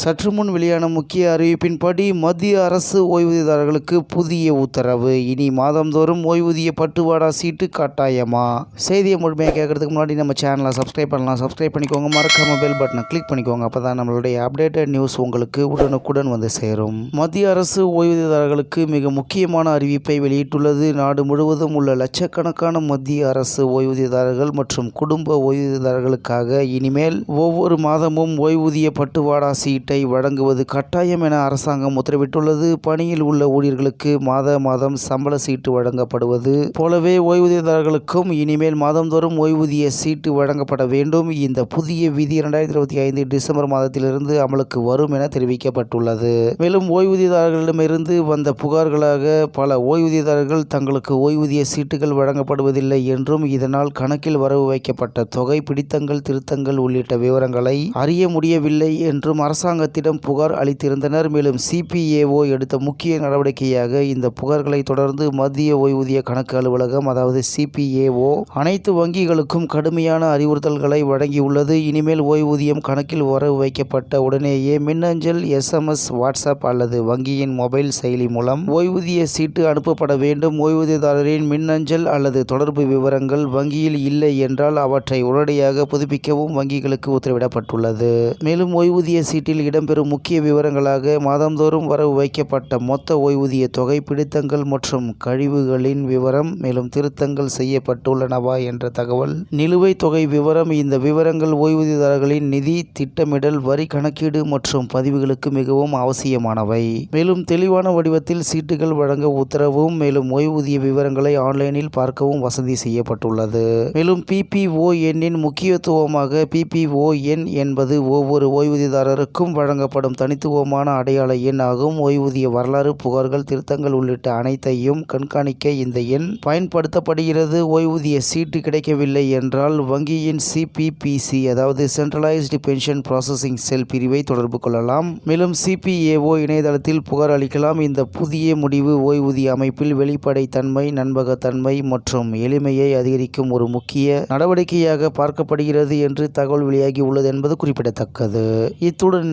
சற்று முன் வெளியான முக்கிய அறிவிப்பின்படி மத்திய அரசு ஓய்வூதியதாரர்களுக்கு புதிய உத்தரவு. இனி மாதந்தோறும் ஓய்வூதிய பட்டுவாடா சீட்டு கட்டாயமா? செய்தியை முழுமையாக கேட்கறதுக்கு முன்னாடி நம்ம சேனலை சப்ஸ்கிரைப் பண்ணலாம். சப்ஸ்கிரைப் பண்ணிக்கோங்க. மறக்காம பெல் பட்டனை கிளிக் பண்ணிக்கோங்க. அப்போ தான் நம்மளுடைய அப்டேட்டட் நியூஸ் உங்களுக்கு உடனுக்குடன் வந்து சேரும். மத்திய அரசு ஓய்வூதியதாரர்களுக்கு மிக முக்கியமான அறிவிப்பை வெளியிட்டுள்ளது. நாடு முழுவதும் உள்ள லட்சக்கணக்கான மத்திய அரசு ஓய்வூதியதாரர்கள் மற்றும் குடும்ப ஓய்வூதியதாரர்களுக்காக இனிமேல் ஒவ்வொரு மாதமும் ஓய்வூதிய பட்டுவாடா சீட்டு வழங்குவது கட்டாயம் என அரசாங்கம் உத்தரவிட்டுள்ளது. பணியில் உள்ள ஊழியர்களுக்கு மாத மாதம் சம்பள சீட்டு வழங்கப்படுவது போலவே ஓய்வூதியதாரர்களுக்கும் இனிமேல் மாதந்தோறும் ஓய்வூதிய சீட்டு வழங்கப்பட வேண்டும். இந்த புதிய விதி இரண்டாயிரத்தி இருபத்தி ஐந்து டிசம்பர் மாதத்திலிருந்து அமலுக்கு வரும் என தெரிவிக்கப்பட்டுள்ளது. மேலும் ஓய்வூதியதாரர்களிடமிருந்து வந்த புகார்களாக பல ஓய்வூதியதாரர்கள் தங்களுக்கு ஓய்வூதிய சீட்டுகள் வழங்கப்படுவதில்லை என்றும் இதனால் கணக்கில் வரவு வைக்கப்பட்ட தொகை பிடித்தங்கள் திருத்தங்கள் உள்ளிட்ட விவரங்களை அறிய முடியவில்லை என்றும் அரசாங்கத்திடம் புகார் அளித்திருந்தனர். மேலும் சிபிஏஓ எடுத்த முக்கிய நடவடிக்கையாக இந்த புகார்களை தொடர்ந்து மத்திய ஓய்வூதிய கணக்கு அலுவலகம் அதாவது சிபிஏஓ அனைத்து வங்கிகளுக்கும் கடுமையான அறிவுறுத்தல்களை வழங்கியுள்ளது. இனிமேல் ஓய்வூதியம் கணக்கில் வரவு வைக்கப்பட்ட உடனேயே மின்னஞ்சல் எஸ்எம்எஸ் வாட்ஸ்அப் அல்லது வங்கியின் மொபைல் செயலி மூலம் ஓய்வூதிய சீட்டு அனுப்பப்பட வேண்டும். ஓய்வூதியதாரரின் மின்னஞ்சல் அல்லது தொடர்பு விவரங்கள் வங்கியில் இல்லை என்றால் அவற்றை உடனடியாக புதுப்பிக்கவும் வங்கிகளுக்கு உத்தரவிடப்பட்டுள்ளது. மேலும் ஓய்வூதிய சீட்டில் இடம்பெறும் முக்கிய விவரங்களாக மாதந்தோறும் வரவு வைக்கப்பட்ட மொத்த ஓய்வூதிய தொகை பிடித்தங்கள் மற்றும் கழிவுகளின் விவரம் மேலும் திருத்தங்கள் செய்யப்பட்டுள்ளனவா என்ற தகவல். நிலுவைத் தொகை விவரம் இந்த விவரங்கள் ஓய்வூதியதாரர்களின் நிதி திட்டமிடல் வரி கணக்கீடு மற்றும் பதிவுகளுக்கு மிகவும் அவசியமானவை. மேலும் தெளிவான வடிவத்தில் சீட்டுகள் வழங்க உத்தரவும் மேலும் ஓய்வூதிய விவரங்களை ஆன்லைனில் பார்க்கவும் வசதி செய்யப்பட்டுள்ளது. மேலும் பிபிஓ எண்ணின் முக்கியத்துவமாக பிபிஓ எண் என்பது ஒவ்வொரு ஓய்வூதியதாரருக்கும் வழங்கப்படும் தனித்துவமான அடையாள எண் ஆகும் ஓய்வூதிய வரலாறு புகார்கள் திருத்தங்கள் உள்ளிட்ட அனைத்தையும் கண்காணிக்க இந்த எண் பயன்படுத்தப்படுகிறது. ஓய்வூதிய சீட்டு கிடைக்கவில்லை என்றால் வங்கியின் சிபிபிசி அதாவது சென்ட்ரலைஸ்டு பென்ஷன் ப்ராசஸிங் செல் பிரிவை தொடர்பு கொள்ளலாம். மேலும் சிபிஏஓ இணையதளத்தில் புகார் அளிக்கலாம். இந்த புதிய முடிவு ஓய்வூதிய அமைப்பில் வெளிப்படைத்தன்மை நண்பகத்தன்மை மற்றும் எளிமையை அதிகரிக்கும் ஒரு முக்கிய நடவடிக்கையாக பார்க்கப்படுகிறது என்று தகவல் வெளியாகி உள்ளது என்பது குறிப்பிடத்தக்கது. இத்துடன்